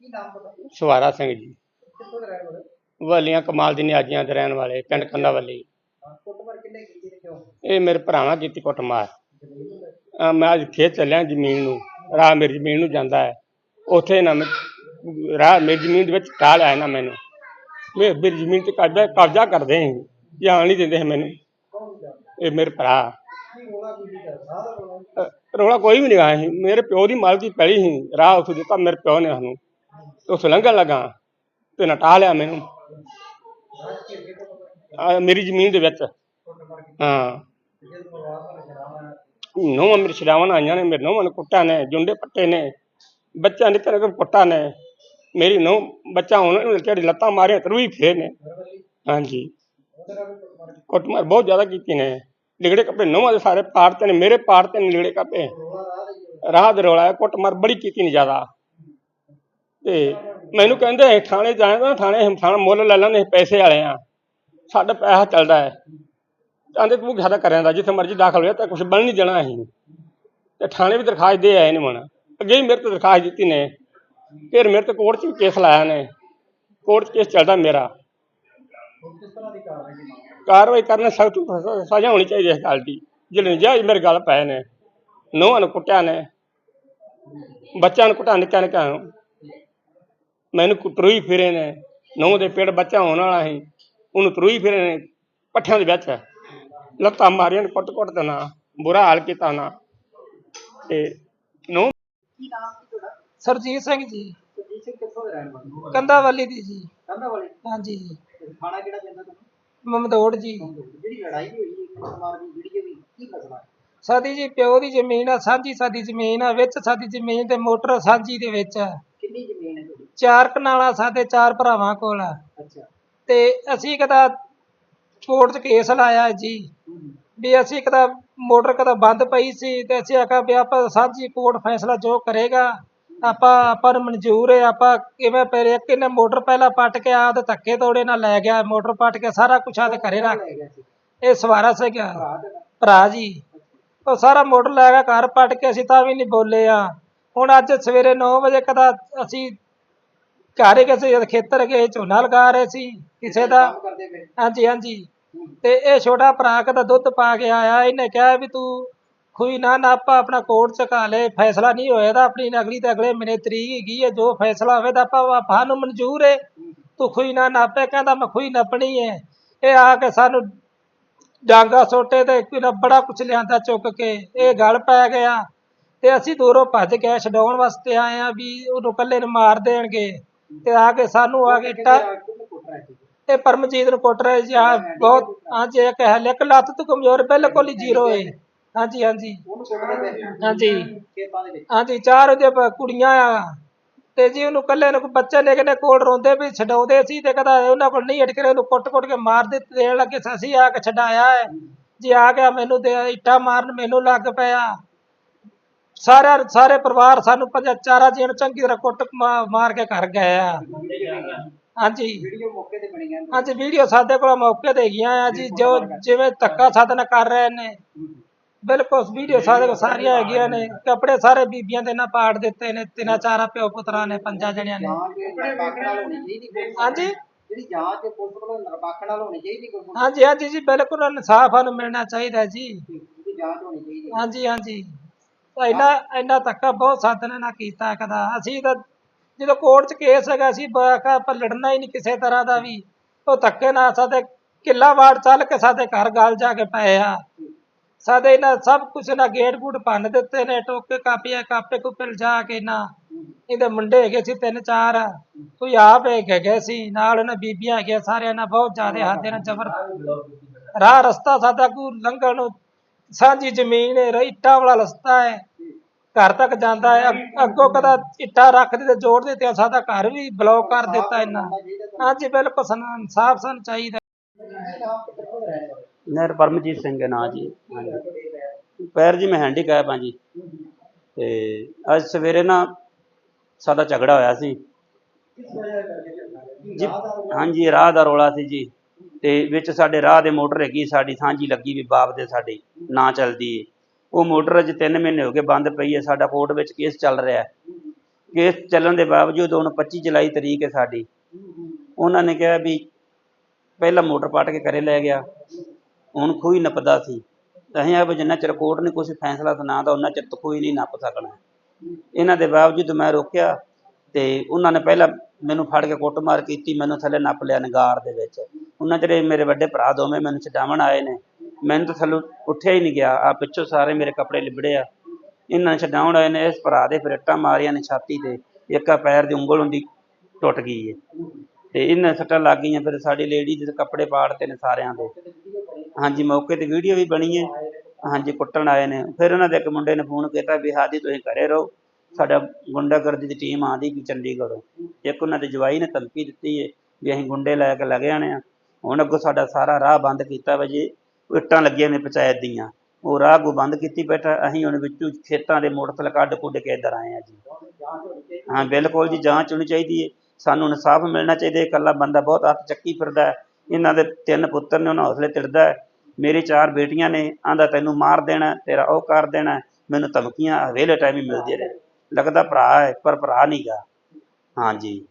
ਕੀ ਨਾਮ ਪਤਾ ਸਵਾਰਾ ਸਿੰਘ ਜੀ। ਕਿੱਥੋਂ ਦੇ ਰਹਿਣ ਵਾਲੇ? ਵਾਲੀਆਂ ਕਮਾਲ ਦੀ ਨਿਆਜੀਆਂ ਦੇ ਰਹਿਣ ਵਾਲੇ ਪਿੰਡ ਕੰਦਾ ਵਾਲੀ। ਹਾਂ, ਕੁੱਟਮਾਰ ਕਿੰਨੇ ਕੀਤੀ ਤੇ ਕਿਉਂ? ਇਹ ਮੇਰੇ ਭਰਾਵਾਂ ਕੀਤੀ ਕੁੱਟਮਾਰ? ਅਹ ਮੈਂ ਅੱਜ ਖੇਤ ਚੱਲਿਆ ਜ਼ਮੀਨ ਨੂੰ ਰਾਹ ਮੇਰੀ ਜ਼ਮੀਨ ਨੂੰ ਜਾਂਦਾ ਹੈ। ਉੱਥੇ ਨਾ ਮੈਂ ਰਾਹ ਮੇਰੀ ਜ਼ਮੀਨ ਦੇ ਵਿੱਚ ਟਾਲ ਆਇਆ ਨਾ ਮੈਨੂੰ। ਮੈਂ ਮੇਰੀ ਜ਼ਮੀਨ ਤੇ ਕਬਜ਼ਾ ਕਬਜ਼ਾ ਕਰਦੇ ਸੀ ਜਾਣ ਨਹੀਂ ਦਿੰਦੇ ਮੈਨੂੰ। ਕੌਣ ਜਾਣਦਾ ਇਹ ਮੇਰੇ ਭਰਾ। ਕੀ ਰੋਲਾ ਕੀ ਨਹੀਂ ਕਰਦਾ ਸਾਰਾ ਰੋਲਾ? ਅਹ ਰੌਲਾ ਕੋਈ ਵੀ ਨਹੀਂ ਆਇਆ ਸੀ। ਮੇਰੇ ਪਿਓ ਦੀ ਮਾਲਕੀ ਪੈਲੀ ਸੀ। ਰਾਹ ਉਸ ਦਿੱਤਾ ਮੇਰੇ ਪਿਓ ਨੇ ਸਾਨੂੰ। ਤੇ ਉਸ ਲੰਘਣ ਲੱਗਾ ਤੇ ਨਟਾ ਲਿਆ ਮੈਨੂੰ। ਆਹ ਮੇਰੀ ਜ਼ਮੀਨ ਦੇ ਵਿੱਚ। ਹਾਂ। ਜੇ ਨੌਵਾਂ ਮੇਰੇ ਛਡਾਵਣ ਆਈਆਂ ਨੇ ਮੇਰੇ ਨੌਵਾਂ ਨੂੰ ਕੁੱਟਾਂ ਨੇ ਜੁੰਡੇ ਪੱਟੇ ਨੇ ਬੱਚਿਆਂ ਨੇ ਤੇਰੇ ਕੋਲ ਕੁੱਟਾਂ ਨੇ। ਮੇਰੀ ਨੌ ਬੱਚਾ ਉਹਨਾਂ ਨੂੰ ਲੱਤਾਂ ਮਾਰੀਆਂ ਤਰੂਈ ਫੇਰ ਨੇ। ਹਾਂਜੀ। ਉਹਦੇ ਨਾਲ ਕੁੱਟਮਾਰ ਬਹੁਤ ਜ਼ਿਆਦਾ ਕੀਤੀ ਨੇ। ਲਿਗੜੇ ਕੱਪੜੇ ਨੌਵਾਂ ਦੇ ਸਾਰੇ ਪਾੜਤੇ ਨੇ ਮੇਰੇ ਪਾੜਤੇ ਨੇ ਲਿਗੜੇ ਕੱਪੜੇ। ਰਾਹ ਦੇ ਰੌਲਾ ਹੈ, ਕੁੱਟਮਾਰ ਬੜੀ ਕੀਤੀ ਨੇ ਜ਼ਿਆਦਾ। ਤੇ ਮੈਨੂੰ ਕਹਿੰਦੇ ਅਸੀਂ ਥਾਣੇ ਜਾਣਾ ਥਾਣੇ ਹਮ ਮੁੱਲ ਲੈ ਲੈਂਦੇ ਪੈਸੇ ਵਾਲੇ ਆ। ਸਾਡਾ ਪੈਸਾ ਚੱਲਦਾ ਹੈ। ਕਹਿੰਦੇ ਤੂੰ ਸਾਡਾ ਕਰਿਆ ਦਾ ਜਿੱਥੇ ਮਰਜ਼ੀ ਦਾਖਲ ਹੋਇਆ ਤਾਂ ਕੁਝ ਬਣ ਨਹੀਂ ਦੇਣਾ ਅਸੀਂ। ਤੇ ਥਾਣੇ ਵੀ ਦਰਖਾਸਤ ਦੇ ਆਏ ਨੇ ਮਨ ਅੱਗੇ ਹੀ ਮੇਰੇ ਤੇ ਦਰਖਾਸਤ ਦਿੱਤੀ ਨੇ। ਫਿਰ ਮੇਰੇ ਤੇ ਕੋਰਟ 'ਚ ਵੀ ਕੇਸ ਲਾਇਆ ਨੇ। ਕੋਰਟ 'ਚ ਕੇਸ ਚੱਲਦਾ ਮੇਰਾ। ਕਾਰਵਾਈ ਦੀ ਕਰਨ ਸਖਤ ਸਜ਼ਾ ਹੋਣੀ ਚਾਹੀਦੀ ਹੈ ਇਸ ਗੱਲ ਦੀ। ਜਿਹੜੇ ਨਜਾਇਜ਼ ਮੇਰੇ ਗੱਲ ਪਏ ਨੇ। ਨੌਹਾਂ ਨੂੰ ਕੁੱਟਿਆ ਨੇ। ਬੱਚਿਆਂ ਨੂੰ ਕੁੱਟਿਆ ਨਿੱਕਾ ਨਿੱਕਾ ਨੂੰ ਮੈਨੂੰ ਤਰੂਈ ਫਿਰੇ ਨੇ। ਨੌਂ ਦੇ ਪੇਟ ਬੱਚਾ ਹੋਣ ਵਾਲਾ ਸੀ। ਉਹਨੂੰ ਤਰੂਈ ਫਿਰੇ ਨੇ। ਪੱਠਿਆਂ ਦੇ ਵਿੱਚ ਲੱਤਾਂ ਮਾਰੀਆਂ ਨੇ ਕੁੱਟ ਕੁੱਟ ਦੇਣਾ ਬੁਰਾ ਹਾਲ ਕੀਤਾ ਨਾ। ਤੇ ਨੌ ਸਰਜੀਤ ਸਿੰਘ ਜੀ। ਕਿੱਥੋਂ ਦੇ ਵਾਲੇ ਜੀ। ਕੰਦਾ ਵਾਲੇ ਹਾਂਜੀ ਤੇ ਥਾਣਾ ਕਿਹੜਾ ਪੈਂਦਾ ਤੁਹਾਨੂੰ ਮਮਦੋੜ ਜੀ। ਜਿਹੜੀ ਲੜਾਈ ਹੋਈ ਹੈ ਕੁੱਟਮਾਰ ਦੀ ਵੀਡੀਓ ਵੀ ਕੀ ਮਸਲਾ ਸਾਡੀ ਜੀ ਪਿਓ ਦੀ ਜ਼ਮੀਨ ਆ ਸਾਂਝੀ ਸਾਡੀ ਜ਼ਮੀਨ ਆ ਵਿੱਚ ਸਾਡੀ ਜ਼ਮੀਨ ਤੇ ਮੋਟਰ ਸਾਂਝੀ ਦੇ ਵਿੱਚ ਆ ਕਿੰਨੀ ਜ਼ਮੀਨ ਹੈ ਤੁਹਾਡੀ ਚਾਰ ਕਨਾਲਾਂ ਸਾਡੇ ਚਾਰ ਭਰਾਵਾਂ ਕੋਲ ਆ। ਅੱਛਾ। ਤੇ ਅਸੀਂ ਕਦਾ ਕੋਰਟ 'ਚ ਕੇਸ ਲਾਇਆ ਜੀ। ਵੀ ਅਸੀਂ ਕਦਾ ਮੋਟਰ ਕਦਾ ਬੰਦ ਪਈ ਸੀ ਤੇ ਅਸੀਂ ਆਖਿਆ ਵੀ ਆਪਾਂ ਸਾਂਝੀ ਕੋਰਟ ਫੈਸਲਾ ਜੋ ਕਰੇਗਾ ਆਪਾਂ ਆਪਾਂ ਨੂੰ ਮਨਜ਼ੂਰ ਹੈ ਆਪਾਂ ਕਿਵੇਂ ਪਹਿਲੇ ਇਹਨੇ ਮੋਟਰ ਪਹਿਲਾਂ ਪੱਟ ਕੇ ਆ ਤੇ ਧੱਕੇ ਤੋੜੇ ਨਾਲ ਲੈ ਗਿਆ ਮੋਟਰ ਪੱਟ ਕੇ ਸਾਰਾ ਕੁਛ ਆ ਤੇ ਘਰੇ ਰੱਖ ਗਿਆ ਸੀ। ਇਹ ਸਵਾਰਾ ਭਰਾ ਤੇਰਾ ਭਰਾ ਜੀ। ਉਹ ਸਾਰਾ ਮੋਟਰ ਲੈ ਗਿਆ ਘਰ ਪੱਟ ਕੇ ਅਸੀਂ ਤਾਂ ਵੀ ਨਹੀਂ ਬੋਲੇ ਆ। ਹੁਣ ਅੱਜ ਸਵੇਰੇ 9 ਵਜੇ ਕਦਾ ਅਸੀਂ ਘਰ ਹੀ ਕਿਸੇ ਦੇ ਖੇਤਰ ਗਏ ਝੋਨਾ ਲਗਾ ਰਹੇ ਸੀ ਕਿਸੇ ਦਾ। ਹਾਂਜੀ ਹਾਂਜੀ। ਤੇ ਇਹ ਛੋਟਾ ਭਰਾ ਕਦਾ ਦੁੱਧ ਪਾ ਕੇ ਆਇਆ ਇਹਨੇ ਕਿਹਾ ਵੀ ਤੂੰ ਖੂਈ ਨਾ ਨਾਪਾ ਆਪਣਾ ਕੋਰਟ ਚ ਕਾ ਲੈ ਫੈਸਲਾ ਨਹੀਂ ਹੋਇਆ ਤਾਂ ਆਪਣੀ ਨਗਲੀ ਤੇ ਅਗਲੇ ਮਹੀਨੇ ਤਰੀਕ ਹੈਗੀ ਹੈ ਜੋ ਫੈਸਲਾ ਹੋਵੇ ਤਾਂ ਆਪਾਂ ਆਪਾਂ ਨੂੰ ਮਨਜ਼ੂਰ ਹੈ। ਤੂੰ ਖੂਈ ਨਾ ਨਾਪੇ ਕਹਿੰਦਾ ਮੈਂ ਖੂਈ ਨੱਪਣੀ ਹੈ। ਇਹ ਆ ਕੇ ਸਾਨੂੰ ਡਾਂਗਾ ਸੋਟੇ ਤੇ ਬੜਾ ਕੁਛ ਲਿਆਂਦਾ ਚੁੱਕ ਕੇ ਇਹ ਗਲ ਪੈ ਗਿਆ। ਤੇ ਅਸੀਂ ਦੂਰੋਂ ਭੱਜ ਕੇ ਛਡਾਉਣ ਵਾਸਤੇ ਆਏ ਆ ਵੀ ਉਹਨੂੰ ਇਕੱਲੇ ਨੂੰ ਮਾਰ ਦੇਣਗੇ। ਤੇ ਆ ਕੇ ਸਾਨੂੰ ਆ ਕੇ ਟਾ ਕਿੰਨੇ ਪਰਮਜੀਤ ਨੂੰ ਕੁੱਟ ਰਹੇ ਜੀ ਆ ਬਹੁਤ ਹਾਂਜੀ ਇੱਕ ਹੈ ਇੱਕ ਲੱਤ ਤੋਂ ਕਮਜ਼ੋਰ ਬਿਲਕੁਲ ਹੀ ਜ਼ੀਰੋ ਹੈ ਹਾਂਜੀ ਹਾਂਜੀ। ਹਾਂਜੀ। ਹਾਂਜੀ ਚਾਰ ਉਹਦੇ ਕੁੜੀਆਂ ਆ। ਤੇ ਜੀ ਉਹਨੂੰ ਕੱਲੇ ਨੂੰ ਬੱਚੇ ਨੇ ਕਿਨੇ ਕੋਲ ਰੋਂਦੇ ਵੀ ਛਡਾਉਂਦੇ ਸੀ ਤੇ ਕਦਾ ਉਹਨਾਂ ਕੋਲ ਨਹੀਂ ਅਟਕੇ ਉਹਨੂੰ ਕੁੱਟ-ਕੁੱਟ ਕੇ ਮਾਰ ਦਿੱਤੇ ਦੇਣ ਲੱਗੇ ਸੀ, ਅਸੀਂ ਆ ਕੇ ਛਡਾਇਆ ਜੀ ਆ ਗਿਆ ਮੈਨੂੰ ਤੇ ਇੱਟਾਂ ਮਾਰਨ ਮੈਨੂੰ ਲੱਗ ਪਿਆ। ਸਾਰਾ ਸਾਰੇ ਪਰਿਵਾਰ ਸਾਨੂੰ ਪੰਜਾ ਚਾਰਾ ਜਣ ਚੰਗੀ ਤਰ੍ਹਾਂ ਕੁੱਟ ਮਾ- ਮਾਰ ਕੇ ਘਰ ਗਏ ਆ। ਹਾਂਜੀ। ਵੀਡੀਓ ਮੌਕੇ ਤੇ ਬਣੀ ਹੈ ਹਾਂਜੀ ਵੀਡੀਓ ਸਾਡੇ ਕੋਲ ਮੌਕੇ ਤੇ ਹੈਗੀਆਂ ਆ ਜੀ ਜੋ ਜਿਵੇਂ ਧੱਕਾ ਸਾਧਨ ਕਰ ਰਹੇ ਨੇ। ਬਿਲਕੁਲ ਵੀਡੀਓ ਸਾਡੇ ਕੋਲ ਸਾਰੀਆਂ ਹੈਗੀਆਂ ਨੇ। ਕੱਪੜੇ ਸਾਰੇ ਬੀਬੀਆਂ ਦੇ ਨਾਲ ਪਾੜ ਦਿੱਤੇ ਨੇ ਤਿੰਨਾਂ ਚਾਰਾਂ ਪਿਓ ਪੁੱਤਰਾਂ ਨੇ ਪੰਜਾਂ ਜਣਿਆਂ ਨੇ। ਜਾਂਚ ਨਿਰਪੱਖ ਨਾਲ ਹੋਣੀ ਚਾਹੀਦੀ ਪੁਲਿਸ ਹਾਂਜੀ। ਜਿਹੜੀ ਜਾਂਚ ਪੁਲਿਸ ਵੱਲੋਂ ਨਿਰਪੱਖ ਨਾਲ ਹੋਣੀ ਚਾਹੀਦੀ ਕੋਈ ਪੁਲਿਸ ਹਾਂਜੀ ਹਾਂਜੀ ਜੀ ਬਿਲਕੁਲ ਇਨਸਾਫ ਸਾਨੂੰ ਮਿਲਣਾ ਚਾਹੀਦਾ ਜੀ। ਦੀ ਜਾਂਚ ਹੋਣੀ ਚਾਹੀਦੀ। ਹੈ। ਹਾਂਜੀ ਹਾਂਜੀ। ਤਾਂ ਇੰਨਾ ਧੱਕਾ ਬਹੁਤ ਸਾਧਨ ਨਾਲ ਕੀਤਾ ਕਦਾ। ਅਸੀਂ ਤਾਂ ਜਦੋਂ ਕੋਰਟ 'ਚ ਕੇਸ ਹੈਗਾ ਸੀ ਬਾਕਾ ਆਪਾਂ ਲੜਨਾ ਹੀ ਨਹੀਂ ਕਿਸੇ ਤਰ੍ਹਾਂ ਦਾ ਵੀ। ਉਹ ਧੱਕੇ ਨਾਲ ਸਾਡੇ ਕਿੱਲਾ ਵਾੜ ਚੱਲ ਕੇ ਸਾਡੇ ਘਰ ਗਲ ਜਾ ਕੇ ਪਏ ਆ। ਸਾਡੇ ਇਹਨਾਂ ਸਭ ਕੁਝ ਨਾ ਗੇਟ ਗੂਟ ਭੰਨ ਦਿੱਤੇ ਨੇ, ਟੋਕੇ ਕਾਪੀਆਂ, ਕਾਪੇ ਕੁਪੇ ਜਾ ਕੇ ਨਾ ਇਹਦੇ ਮੁੰਡੇ ਹੈਗੇ ਸੀ ਤਿੰਨ ਚਾਰ। ਕੋਈ ਆਪ ਹੈਗੇ ਸੀ, ਨਾਲ ਉਹਨਾਂ ਬੀਬੀਆਂ ਹੈਗੀਆਂ, ਸਾਰਿਆਂ ਨਾਲ ਬਹੁਤ ਜ਼ਿਆਦਾ ਹੱਦ ਨਾਲ ਜ਼ਬਰ ਰਾਹ ਰਸਤਾ ਸਾਡਾ ਕੋਈ ਲੰਘਣ ਸਾਂਝੀ ਜ਼ਮੀਨ ਹੈ ਰ- ਇੱਟਾਂ ਵਾਲਾ ਰਸਤਾ ਹੈ। ਘਰ ਤੱਕ ਜਾਂਦਾ ਹੈ ਅੱਗ- ਅੱਗੋਂ ਕਦਾ ਇੱਟਾਂ ਰੱਖਦੇ ਤੇ ਜੋੜਦੇ ਤੇ ਸਾਡਾ ਘਰ ਵੀ ਬਲੌਕ ਕਰ ਦਿੱਤਾ ਇਹਨਾਂ ਹਾਂਜੀ, ਬਿਲਕੁਲ ਸਾਨੂੰ, ਇਨਸਾਫ ਸਾਨੂੰ, ਚਾਹੀਦਾ। ਨਰ ਪਰਮਜੀਤ ਸਿੰਘ ਹੈ ਨਾਂ ਜੀ। ਹਾਂਜੀ ਪੈਰ ਜੀ, ਮੈਂ ਹੈਂਡੀਕੈਪ ਹਾਂ ਜੀ। ਤੇ ਅੱਜ ਸਵੇਰੇ ਨਾ ਸਾਡਾ ਝਗੜਾ ਹੋਇਆ ਸੀ। ਜੀ, ਹਾਂਜੀ, ਰਾਹ ਦਾ ਰੋਲਾ ਸੀ ਜੀ। ਤੇ ਵਿੱਚ ਸਾਡੇ ਰਾਹ ਦੇ ਮੋਟਰ ਹੈਗੀ, ਸਾਡੀ ਸਾਂਝੀ ਲੱਗੀ ਵੀ ਬਾਪ ਦੇ ਸਾਡੀ ਨਾ ਚੱਲਦੀ ਏ। ਉਹ ਮੋਟਰ ਅੱਜ 3 ਮਹੀਨੇ ਹੋ ਗਏ ਬੰਦ ਪਈ ਹੈ, ਸਾਡਾ ਕੋਰਟ ਵਿੱਚ ਕੇਸ ਚੱਲ ਰਿਹਾ ਹੈ। ਕੇਸ ਚੱਲਣ ਦੇ ਬਾਵਜੂਦ ਹੁਣ 25 ਜੁਲਾਈ ਤਰੀਕ ਹੈ ਸਾਡੀ। ਉਹਨਾਂ ਨੇ ਕਿਹਾ ਵੀ ਪਹਿਲਾਂ ਮੋਟਰ ਪਾਟ ਕੇ ਘਰੇ ਲੈ ਗਿਆ, ਹੁਣ ਖੂਹੀ ਨੱਪਦਾ ਸੀ। ਅਸੀਂ ਆ ਵੀ ਜਿੰਨਾ ਚਿਰ ਕੋਰਟ ਨੇ ਕੁਝ ਫੈਸਲਾ ਸੁਣਾਦਾ ਉਹਨਾਂ ਚਿਰ ਤਾਂ ਕੋਈ ਨਹੀਂ ਨੱਪ ਸਕਣਾ ਇਹਨਾਂ ਦੇ ਬਾਵਜੂਦ ਮੈਂ ਰੋਕਿਆ ਤੇ ਉਹਨਾਂ ਨੇ ਪਹਿਲਾਂ ਮੈਨੂੰ ਫੜ ਕੇ ਕੁੱਟਮਾਰ ਕੀਤੀ, ਮੈਨੂੰ ਥੱਲੇ ਨੱਪ ਲਿਆ ਨਿਗਾਰ ਦੇ ਵਿੱਚ। ਉਹਨਾਂ ਚਿਰ ਮੇਰੇ ਵੱਡੇ ਭਰਾ ਦੋਵੇਂ ਮੈਨੂੰ ਛਡਾਵਣ ਆਏ ਨੇ। ਮੈਨੂੰ ਤਾਂ ਥੱਲੋਂ ਉੱਠਿਆ ਹੀ ਨਹੀਂ ਗਿਆ। ਆ ਪਿੱਛੋਂ ਸਾਰੇ ਮੇਰੇ ਕੱਪੜੇ ਲਿਬੜੇ ਆ। ਇਹਨਾਂ ਨੇ ਛਡਾਉਣ ਆਏ ਨੇ, ਇਸ ਭਰਾ ਦੇ ਫਿਰ ਇੱਟਾਂ ਮਾਰੀਆਂ ਨੇ ਛਾਤੀ ਤੇ। ਇੱਕ ਪੈਰ ਦੀ ਉਂਗਲ ਹੁੰਦੀ ਟੁੱਟ ਗਈ ਹੈ ਤੇ ਇਹਨਾਂ ਸੱਟਾਂ ਲੱਗ ਗਈਆਂ ਫਿਰ ਸਾਡੀ ਲੇਡੀ ਦੇ ਕੱਪੜੇ ਪਾੜਤੇ ਨੇ ਸਾਰਿਆਂ ਦੇ। ਹਾਂਜੀ, ਮੌਕੇ ਤੇ ਵੀਡੀਓ ਵੀ ਬਣੀ ਏ। ਹਾਂਜੀ, ਕੁੱਟਣ ਆਏ ਨੇ। ਫਿਰ ਉਹਨਾਂ ਦੇ ਇੱਕ ਮੁੰਡੇ ਨੇ ਫੋਨ ਕੀਤਾ ਵੀ ਹਾਜੀ ਤੁਸੀਂ ਘਰੇ ਰਹੋ। ਸਾਡਾ ਗੁੰਡਾਗਰਦੀ ਦੀ ਟੀਮ ਆਂਦੀ ਵੀ ਚੰਡੀਗੜ੍ਹੋਂ। ਇੱਕ ਉਹਨਾਂ ਦੇ ਜਵਾਈ ਨੇ ਧਮਕੀ ਦਿੱਤੀ ਹੈ ਵੀ ਅਸੀਂ ਗੁੰਡੇ ਲੈ ਕੇ ਲੱਗ ਜਾਣੇ ਆ। ਹੁਣ ਅੱਗੋਂ ਸਾਡਾ ਸਾਰਾ ਰਾਹ ਬੰਦ ਕੀਤਾ ਵਾ ਜੀ। ਇੱਟਾਂ ਲੱਗੀਆਂ ਨੇ ਪੰਚਾਇਤ ਦੀਆਂ। ਉਹ ਰਾਹ ਅੱਗੋਂ ਬੰਦ ਕੀਤੀ ਬੈਠਾ, ਅਸੀਂ ਹੁਣ ਵਿੱਚੋਂ ਖੇਤਾਂ ਦੇ ਮੋਟਰਸਾਈਕਲ ਕੱਢ ਕੁੱਢ ਕੇ ਇੱਧਰ ਆਏ ਆ ਜੀ। ਹਾਂ, ਬਿਲਕੁਲ ਜੀ, ਜਾਂਚ ਹੋਣੀ ਚਾਹੀਦੀ ਹੈ। ਸਾਨੂੰ ਇਨਸਾਫ ਮਿਲਣਾ ਚਾਹੀਦਾ ਇਕੱਲਾ ਬੰਦਾ ਬਹੁਤ ਹੱਥ ਚੱਕੀ ਫਿਰਦਾ ਹੈ। ਇਹਨਾਂ ਦੇ ਤਿੰਨ ਪੁੱਤਰ ਨੇ, ਉਹਨਾਂ ਹੌਸਲੇ ਤਿੜਦਾ ਹੈ। ਮੇਰੀ ਚਾਰ ਬੇਟੀਆਂ ਨੇ ਆਂਦਾ ਤੈਨੂੰ ਮਾਰ ਦੇਣਾ ਤੇਰਾ ਉਹ ਕਰ ਦੇਣਾ ਮੈਨੂੰ ਧਮਕੀਆਂ ਵੇਲੇ ਟਾਈਮ ਹੀ ਮਿਲਦੀਆਂ ਨੇ ਲੱਗਦਾ ਭਰਾ ਹੈ, ਪਰ ਭਰਾ ਨਹੀਂਗਾ ਹਾਂਜੀ